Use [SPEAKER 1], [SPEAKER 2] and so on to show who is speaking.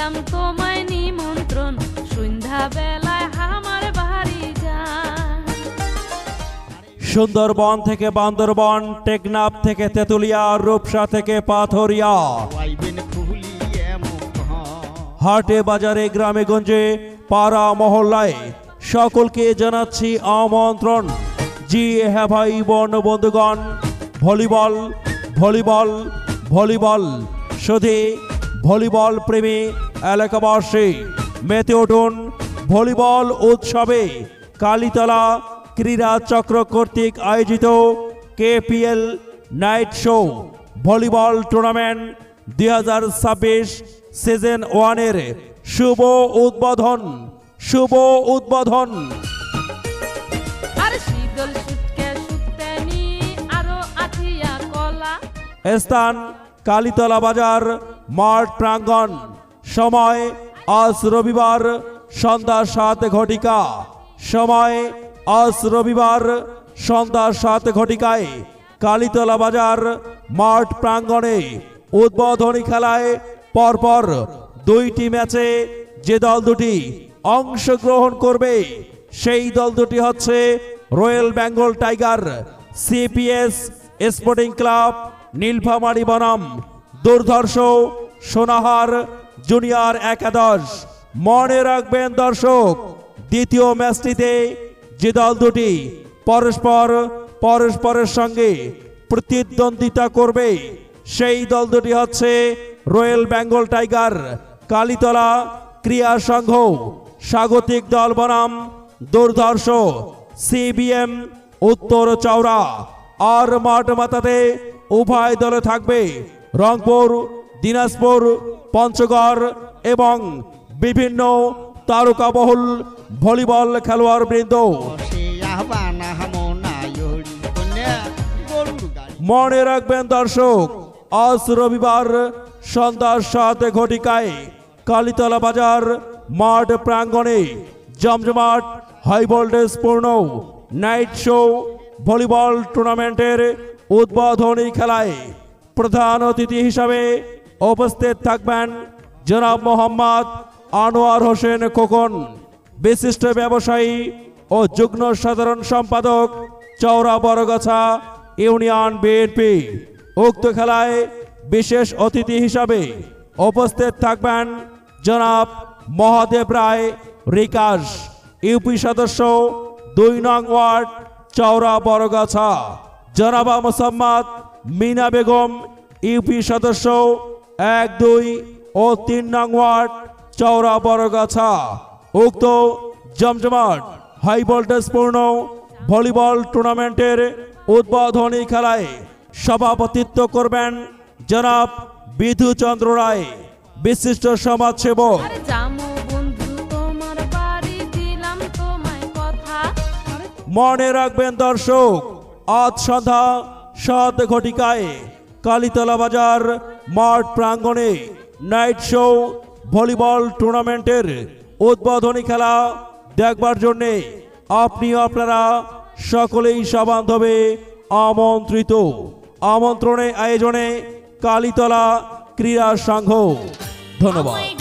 [SPEAKER 1] দিলাম তোমায় নিমন্ত্রণ। সন্ধ্যা বেলায় আমার বাড়ি যা
[SPEAKER 2] সুন্দরবন থেকে বান্দরবন টেকনাফ থেকে তেতুলিয়া রূপসা থেকে পাথরিয়া।
[SPEAKER 3] আইবেন ফুলিয়ে মুখ
[SPEAKER 2] হাটে বাজারে গ্রামে গঞ্জে পাড়া মহল্লায় সকলকে জানাচ্ছি আমন্ত্রণ। জি হ্যাঁ ভাই বর্ণ বন্ধুগণ ভলিবল ভলিবল ভলিবল শুধু ভলিবল প্রেমী এলাকাবাসী মেতে উঠুন ভলিবল উৎসবে। কালীতলা ক্রীড়া চক্র কর্তৃক আয়োজিত KPL night show volleyball tournament দুই হাজার ছাব্বিশ সিজন ওয়ানের শুভ উদ্বোধন শুভ উদ্বোধন। স্থান কালীতলা বাজার মাঠ প্রাঙ্গণ। সময় আজ রবিবার, সন্ধ্যা সাত ঘটিকা। সময় আজ রবিবার, সন্ধ্যা সাত ঘটিকায় কালীতলা বাজার, মাঠ প্রাঙ্গণে উদ্বোধনী খেলায় পরপর দুইটি ম্যাচে যে দল দুটি অংশগ্রহণ করবে, সেই দল দুটি হচ্ছে royal Bengal tiger, CPS sporting club, Nilphamari বনাম, দুর্ধর্ষ, সোনাহার জুনিয়র একাদশ। মনে রাখবেন দর্শক, দ্বিতীয় ম্যাচটিতে যে দল দুটি পরস্পর পরস্পরের সঙ্গে প্রতিদ্বন্দ্বিতা করবে, সেই দল দুটি হচ্ছে রয়্যাল বেঙ্গল টাইগার, কালীতলা ক্রিয়া সংঘ, স্বাগতিক দল বনাম, দুর্ধর্ষ, সিবিএম, উত্তর চওড়া। আর মাঠ মাতাতে উভয় দলে থাকবে রংপুর দিনাজপুর, পঞ্চগড় এবং বিভিন্ন তারকাবহুল ভলিবল খেলোয়াড় বৃন্দ মনে রাখবেন দর্শক, আজ রবিবার সন্ধ্যা সাত ঘটিকায় কালীতলা বাজার, মাঠ প্রাঙ্গণে জমজমাট হাই ভোল্টেজ পূর্ণ নাইট শো ভলিবল টুর্নামেন্টের উদ্বোধনী খেলায় প্রধান অতিথি হিসাবে উপস্থিত থাকবেন জনাব মোহাম্মদ আনোয়ার হোসেন খোকন, বিশিষ্ট ব্যবসায়ী ও যুগ্ম সাধারণ সম্পাদক চৌরা বড়গাছা ইউনিয়ন বিএনপি। উক্ত খেলায় বিশেষ অতিথি হিসাবে উপস্থিত থাকবেন জনাব মহাদেব রায় রিকাশ, ইউপি সদস্য, দুই নং ওয়ার্ড চৌরা বড়গাছা জনাবা মোসাম্মদ মিনা বেগম, ইউপি সদস্য এক দুই ও তিন নং ওয়ার্ড চৌরা বড়গাছা উক্ত জমজমাট হাই ভোল্টেজ পূর্ণ ভলিবল টুর্নামেন্টের উদ্বোধনী খেলায় সভাপতিত্ব করবেন জনাব বিধু চন্দ্র রায় বিশিষ্ট সমাজসেবক। মনে রাখবেন দর্শক আজ সন্ধ্যা সাত ঘটিকায় কালীতলা বাজার মাঠ প্রাঙ্গণে নাইট শো ভলিবল টুর্নামেন্টের উদ্বোধনী খেলা দেখবার জন্যে আপনি আপনারা সকলেই সবান্ধবে আমন্ত্রিত। আমন্ত্রণে আয়োজনে কালীতলা ক্রীড়া সংঘ। ধন্যবাদ।